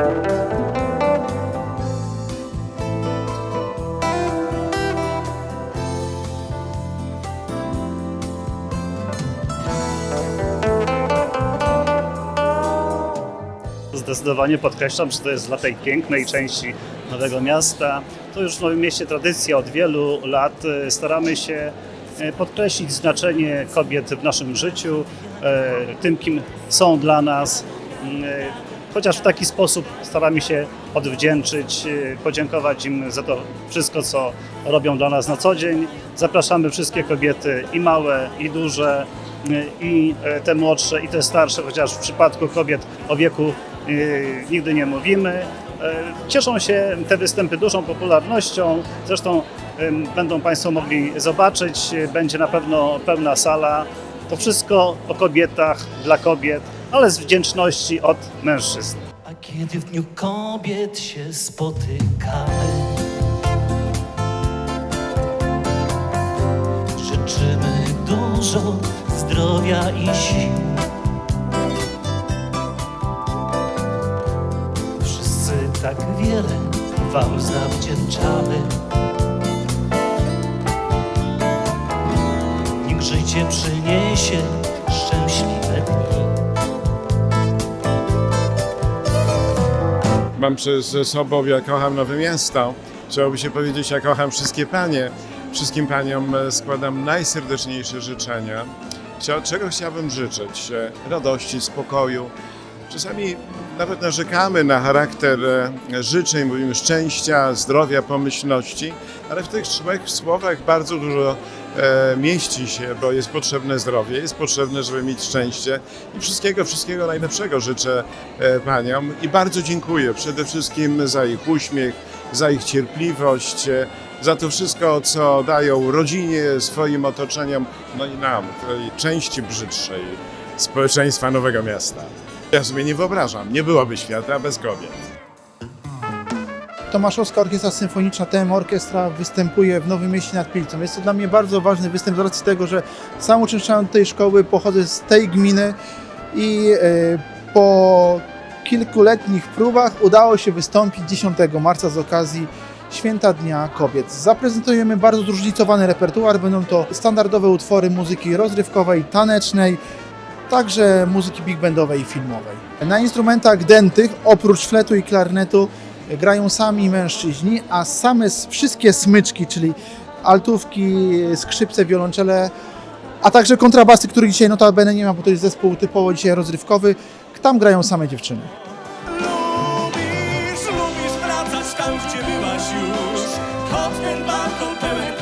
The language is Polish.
Zdecydowanie podkreślam, że to jest dla tej pięknej części Nowego Miasta. To już w Nowym Mieście tradycja od wielu lat. E, Staramy się e, podkreślić znaczenie kobiet w naszym życiu, e, tym kim są dla nas. Chociaż w taki sposób staramy się odwdzięczyć, e, podziękować im za to wszystko, co robią dla nas na co dzień. Zapraszamy wszystkie kobiety, i małe, i duże, e, i e, te młodsze, i te starsze, chociaż w przypadku kobiet o wieku e, nigdy nie mówimy. E, Cieszą się te występy dużą popularnością. Zresztą będą Państwo mogli zobaczyć, będzie na pewno pełna sala. To wszystko o kobietach, dla kobiet, ale z wdzięczności od mężczyzn. A kiedy w dniu kobiet się spotykamy, życzymy dużo zdrowia i sił. Wszyscy tak wiele Wam zawdzięczamy. Niech życie przyniesie Mam przez sobą, ja kocham Nowe Miasto. Chciałoby się powiedzieć, ja kocham wszystkie panie. Wszystkim paniom e, składam najserdeczniejsze życzenia. Czego chciałbym życzyć? E, Radości, spokoju. Czasami nawet narzekamy na charakter e, życzeń, mówimy szczęścia, zdrowia, pomyślności, ale w tych trzech słowach bardzo dużo e, mieści się, bo jest potrzebne zdrowie, jest potrzebne, żeby mieć szczęście i wszystkiego, wszystkiego najlepszego życzę e, paniom i bardzo dziękuję przede wszystkim za ich uśmiech, za ich cierpliwość, za to wszystko, co dają rodzinie, swoim otoczeniom, no i nam, tej części brzydszej społeczeństwa Nowego Miasta. Ja sobie nie wyobrażam, nie byłoby świata bez kobiet. Tomaszowska Orkiestra Symfoniczna TM Orkiestra występuje w Nowym Mieście nad Pilcą. Jest to dla mnie bardzo ważny występ z racji tego, że sam uczęszczałem do tej szkoły, pochodzę z tej gminy i e, po kilkuletnich próbach udało się wystąpić 10 marca z okazji Święta Dnia Kobiet. Zaprezentujemy bardzo zróżnicowany repertuar. Będą to standardowe utwory muzyki rozrywkowej, tanecznej, także muzyki big bandowej i filmowej. Na instrumentach dętych oprócz fletu i klarnetu grają sami mężczyźni, a same wszystkie smyczki, czyli altówki, skrzypce, wiolonczele, a także kontrabasy, których dzisiaj notabene nie ma, bo to jest zespół typowo dzisiaj rozrywkowy, tam grają same dziewczyny. Lubisz, lubisz wracać tam, gdzie byłaś już, choć ten balkon pełen